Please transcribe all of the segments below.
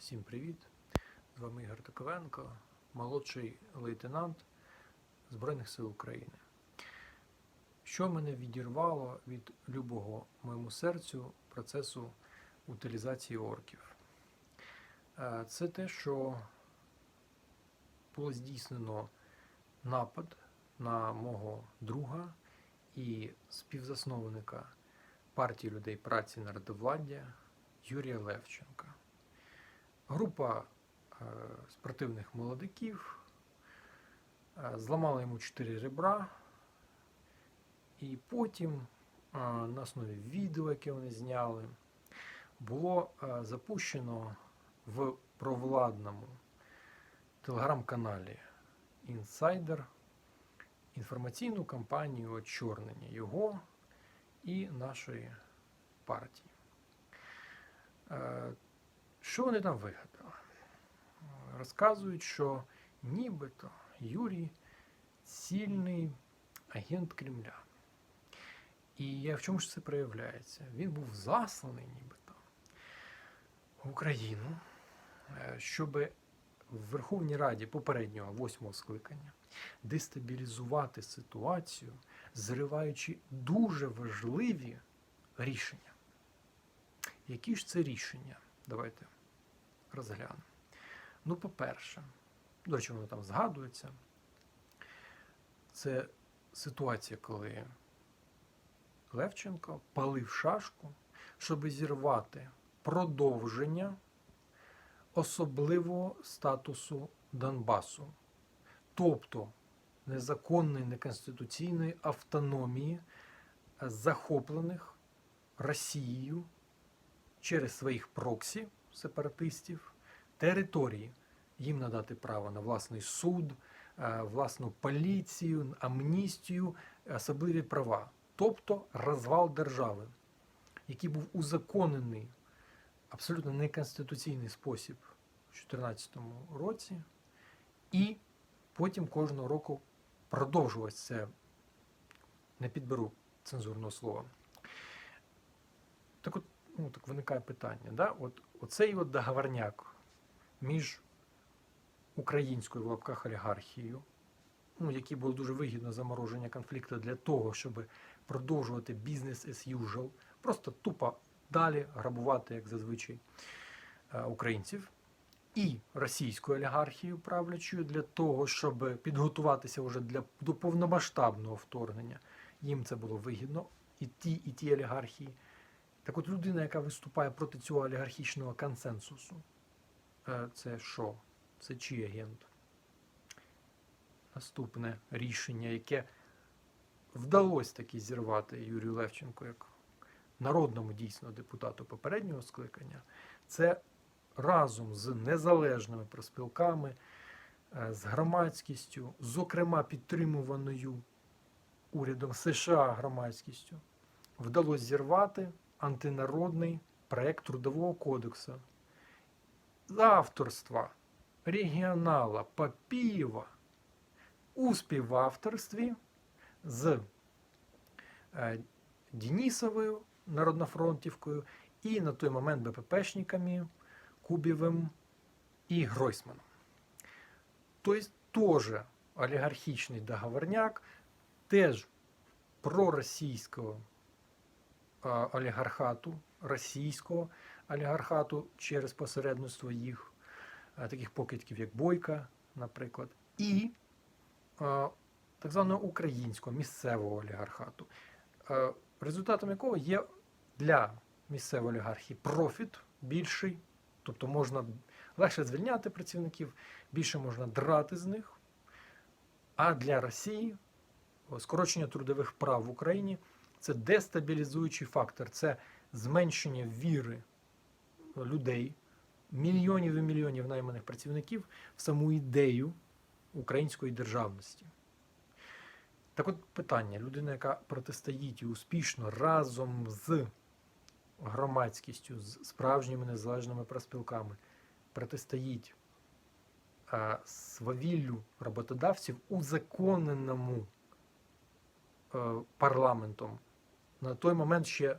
Всім привіт! З вами Ігор Таковенко, молодший лейтенант Збройних сил України. Що мене відірвало від любого моєму серцю процесу утилізації орків? Е, Це те, що було здійснено напад на мого друга і співзасновника партії людей праці народовладдя Юрія Левченка. Група е, спортивних молодиків е, зламала йому чотири ребра, і потім е, на основі відео, яке вони зняли, було запущено в провладному телеграм-каналі Інсайдер інформаційну кампанію очорнення його і нашої партії. Що вони там вигадали? Розказують, що нібито Юрій цільний агент Кремля. І в чому ж це проявляється? Він був засланий нібито в Україну, е, щоб в Верховній Раді попереднього восьмого скликання дестабілізувати ситуацію, зриваючи дуже важливі рішення. Які ж це рішення? Давайте розглянемо. Ну, по-перше, до речі, воно там згадується. Це ситуація, коли Левченко палив шашку, щоб зірвати продовження особливого статусу Донбасу, тобто незаконної неконституційної автономії захоплених Росією через своїх проксі сепаратистів території, їм надати право на власний суд, е, власну поліцію, амністію, особливі права, тобто розвал держави, який був узаконений абсолютно неконституційний спосіб у 2014 році, і потім кожного року продовжувати це, не підберу цензурного слова. Так от, ну, так виникає питання. Да? От, оцей от договорняк між українською в лапках олігархією, ну, який було дуже вигідно замороження конфлікту для того, щоб продовжувати бізнес as usual, просто тупо далі грабувати, як зазвичай, е, українців, і російською олігархією правлячою для того, щоб підготуватися вже для до повномасштабного вторгнення. Їм це було вигідно, і ті, і ті олігархії. Так от людина, яка виступає проти цього олігархічного консенсусу, е, це що? Це чий агент? Наступне рішення, яке вдалося таки зірвати Юрію Левченку як народному дійсно депутату попереднього скликання, це разом з незалежними проспілками, е, з громадськістю, зокрема підтримуваною урядом США громадськістю, вдалося зірвати антинародний проект Трудового кодексу з авторства регіонала Папієва у співавторстві з е, Денісовою народнофронтівкою і на той момент БППшниками Кубєвим і Гройсманом. Тобто теж олігархічний договорняк, теж проросійського олігархату, російського олігархату через посередництво їх, е, таких покидьків, як Бойка, наприклад, і е, так званого українського місцевого олігархату, е, результатом якого є для місцевої олігархії профіт більший, тобто можна легше звільняти працівників, більше можна драти з них. А для Росії скорочення трудових прав в Україні це дестабілізуючий фактор, це зменшення віри людей, мільйонів і мільйонів найманих працівників в саму ідею української державності. Так от питання: людина, яка протистоїть і успішно разом з громадськістю, з справжніми незалежними проспілками, протистоїть а, свавіллю роботодавців узаконеному е, парламентом, на той момент ще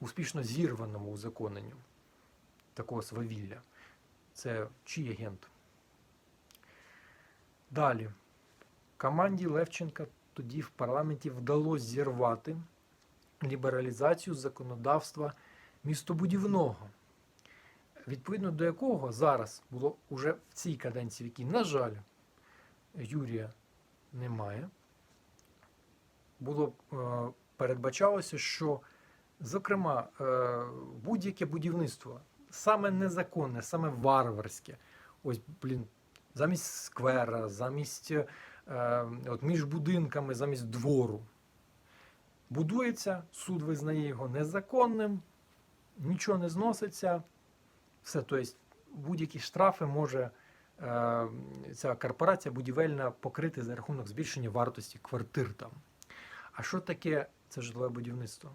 успішно зірваному узаконенню такого свавілля. Це чий агент? Далі. Команді Левченка тоді в парламенті вдалося зірвати лібералізацію законодавства містобудівного, відповідно до якого зараз було уже в цій каденції, в якій, на жаль, Юрія немає, було е, передбачалося, що, зокрема, е, будь-яке будівництво, саме незаконне, саме варварське, ось, блін, замість сквера, замість е, от між будинками, замість двору. Будується, суд визнає його незаконним, нічого не зноситься. Все, тобто будь-які штрафи може е, ця корпорація будівельна покрити за рахунок збільшення вартості квартир там. А що таке це житлове будівництво?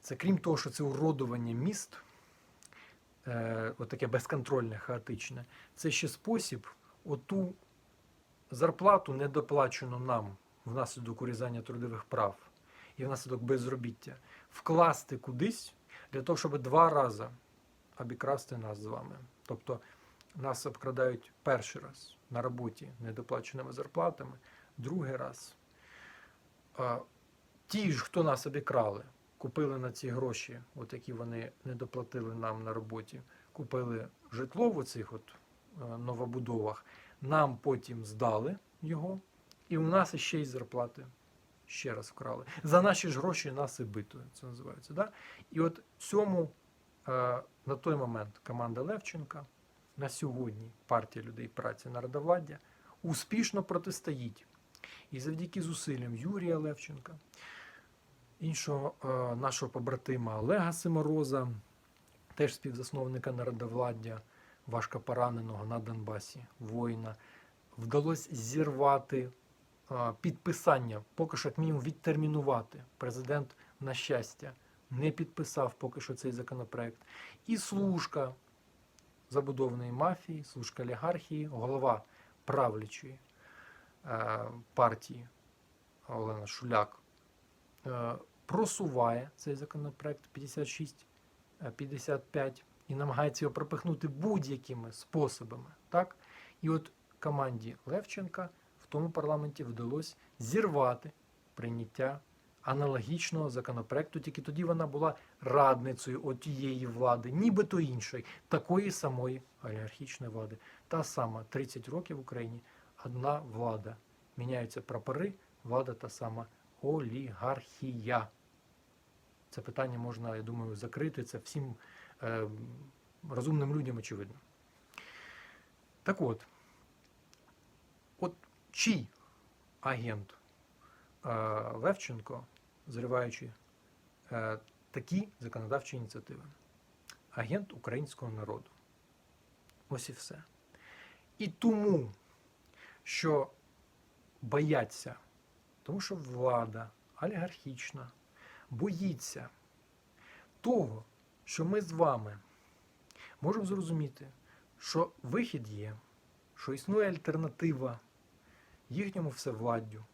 Це крім того, що це уродування міст, е, отаке безконтрольне, хаотичне, це ще спосіб оту зарплату, недоплачену нам внаслідок урізання трудових прав і внаслідок безробіття, вкласти кудись для того, щоб два рази обікрасти нас з вами. Тобто нас обкрадають перший раз на роботі недоплаченими зарплатами, другий раз. Ті ж, хто нас обікрали, купили на ці гроші, от які вони не доплатили нам на роботі, купили житло в оцих от е, новобудовах, нам потім здали його, і у нас ще й зарплати ще раз вкрали. За наші ж гроші нас і бито, це називається. Да? І от цьому е, на той момент команда Левченка, на сьогодні партія людей праці народовладдя успішно протистоїть. І завдяки зусиллям Юрія Левченка, іншого е, нашого побратима Олега Симороза, теж співзасновника народовладдя, важко пораненого на Донбасі, воїна, вдалося зірвати е, підписання, поки що як мінімум відтермінувати. Президент, на щастя, не підписав поки що цей законопроект. І служка забудовної мафії, служка олігархії, голова правлячої партії Олена Шуляк е, просуває цей законопроект 56-55 і намагається його пропихнути будь-якими способами. Так? І от команді Левченка в тому парламенті вдалося зірвати прийняття аналогічного законопроекту, тільки тоді вона була радницею от тієї влади, нібито іншої, такої самої олігархічної влади. Та сама 30 років в Україні одна влада. Міняються прапори, влада та сама олігархія. Це питання можна, я думаю, закрити. Це всім е, розумним людям очевидно. Так от, от чий агент е, Левченко, зриваючи е, такі законодавчі ініціативи? Агент українського народу. Ось і все. І тому, що бояться, тому що влада олігархічна боїться того, що ми з вами можемо зрозуміти, що вихід є, що існує альтернатива їхньому всевладдю.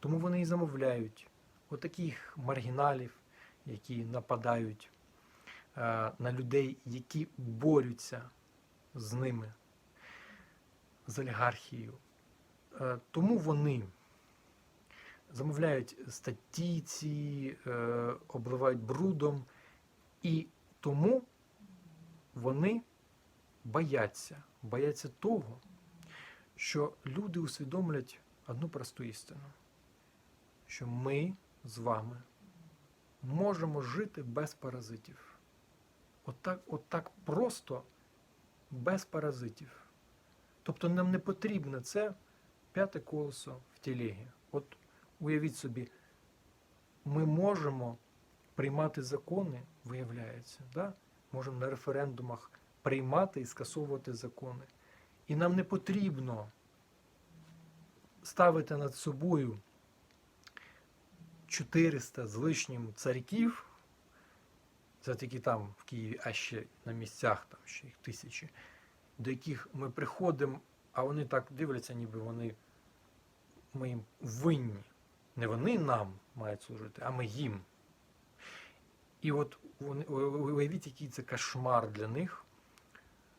Тому вони і замовляють отаких маргіналів, які нападають е, на людей, які борються з ними, з олігархією. Е, тому вони замовляють статті ці, е, обливають брудом, і тому вони бояться, бояться того, що люди усвідомлять одну просту істину, що ми з вами можемо жити без паразитів. Отак, отак просто без паразитів. Тобто нам не потрібно це п'яте колесо в тілегі. От уявіть собі, ми можемо приймати закони, виявляється, да? можемо на референдумах приймати і скасовувати закони. І нам не потрібно ставити над собою 400 з лишнім царьків, це тільки там в Києві, а ще на місцях там ще їх тисячі, до яких ми приходимо, а вони так дивляться, ніби вони ми їм винні. Не вони нам мають служити, а ми їм. І от вони, уявіть, який це кошмар для них,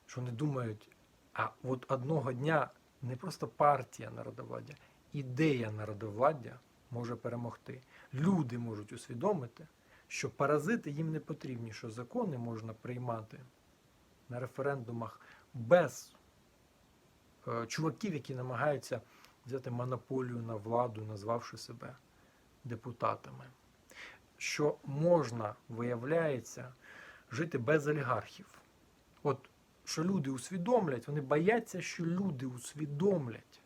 що вони думають, а от одного дня не просто партія народовладдя, ідея народовладдя може перемогти. Люди можуть усвідомити, що паразити їм не потрібні, що закони можна приймати на референдумах без чуваків, які намагаються взяти монополію на владу, назвавши себе депутатами. Що можна, виявляється, жити без олігархів. От що люди усвідомлять, вони бояться, що люди усвідомлять,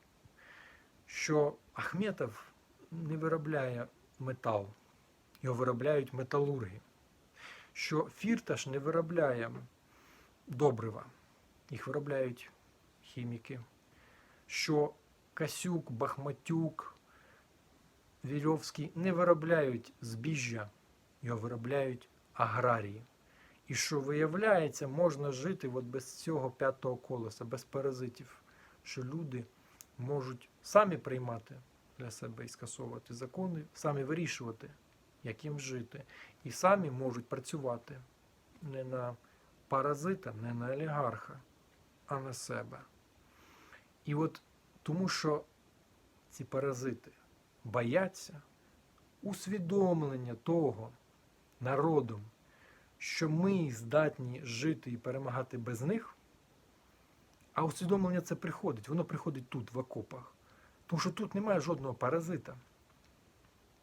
що Ахметов не виробляє метал, його виробляють металурги, що Фірташ не виробляє добрива, їх виробляють хіміки, що Касюк, Бахматюк, Вірьовський не виробляють збіжжя, його виробляють аграрії. І що виявляється, можна жити от без цього п'ятого колеса, без паразитів, що люди можуть самі приймати для себе і скасовувати закони, самі вирішувати, як їм жити, і самі можуть працювати не на паразита, не на олігарха, а на себе. І от тому, що ці паразити бояться усвідомлення того народом, що ми здатні жити і перемагати без них, а усвідомлення це приходить, воно приходить тут, в окопах. Тому що тут немає жодного паразита.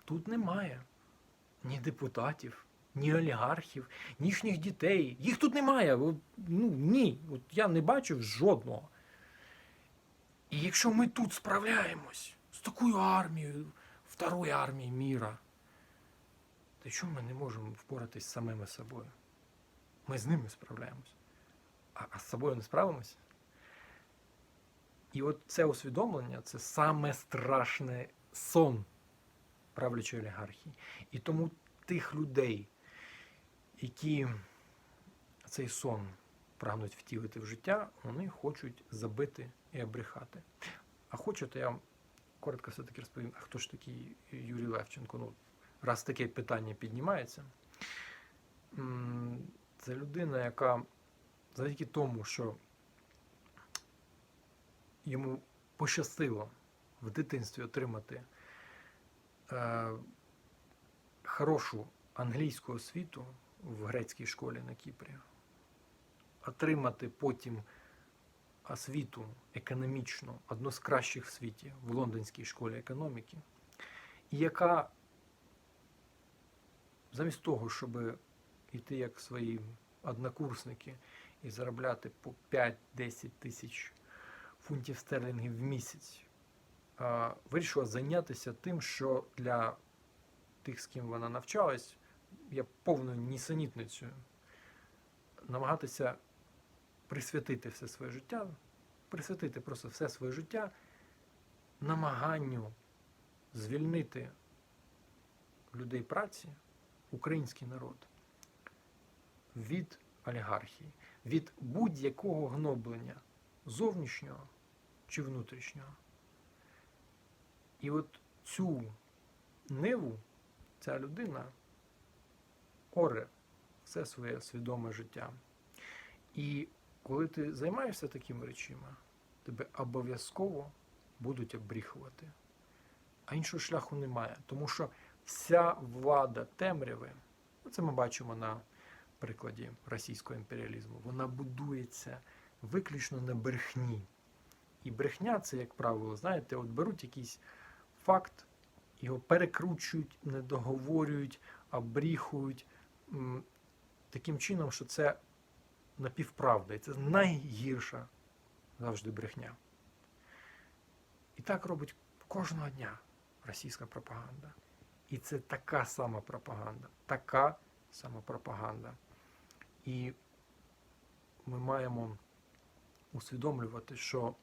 Тут немає ні депутатів, ні олігархів, ні дітей. Їх тут немає. Ну, ні. От я не бачив жодного. І якщо ми тут справляємось з такою армією, второї армії міра, то чому ми не можемо впоратись з самими собою? Ми з ними справляємось. А, а з собою не справимося? І от це усвідомлення це саме страшне сон правлячої олігархії. І тому тих людей, які цей сон прагнуть втілити в життя, вони хочуть забити і обрехати. А хочете, я вам коротко все-таки розповім, а хто ж такий Юрій Левченко? Ну, раз таке питання піднімається. Це людина, яка завдяки тому, що йому пощастило в дитинстві отримати е, хорошу англійську освіту в грецькій школі на Кіпрі, отримати потім освіту економічну, одну з кращих в світі в Лондонській школі економіки, і яка замість того, щоб йти як свої однокурсники і заробляти по 5-10 тисяч фунтів стерлінгів в місяць, вирішила зайнятися тим, що для тих, з ким вона навчалась, є повною нісенітницею. Намагатися присвятити все своє життя, присвятити просто все своє життя намаганню звільнити людей праці, український народ від олігархії, від будь-якого гноблення зовнішнього чи внутрішнього. І от цю ниву ця людина оре все своє свідоме життя. І коли ти займаєшся такими речами, тебе обов'язково будуть обріхувати. А іншого шляху немає. Тому що вся влада темряви, це ми бачимо на прикладі російського імперіалізму, вона будується виключно на брехні. І брехня це, як правило, знаєте, от беруть якийсь факт, його перекручують, недоговорюють, обріхують таким чином, що це напівправда. І це найгірша завжди брехня. І так робить кожного дня російська пропаганда. І це така сама пропаганда, така сама пропаганда. І ми маємо усвідомлювати, що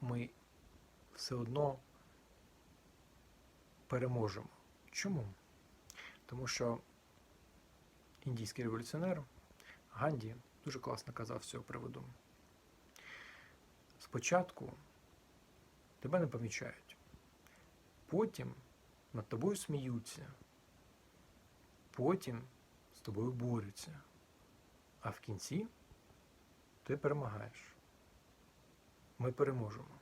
ми все одно переможемо. Чому? Тому що індійський революціонер Ганді дуже класно казав з цього приводу. Спочатку тебе не помічають, потім над тобою сміються, потім з тобою борються, а в кінці ти перемагаєш. Ми переможемо.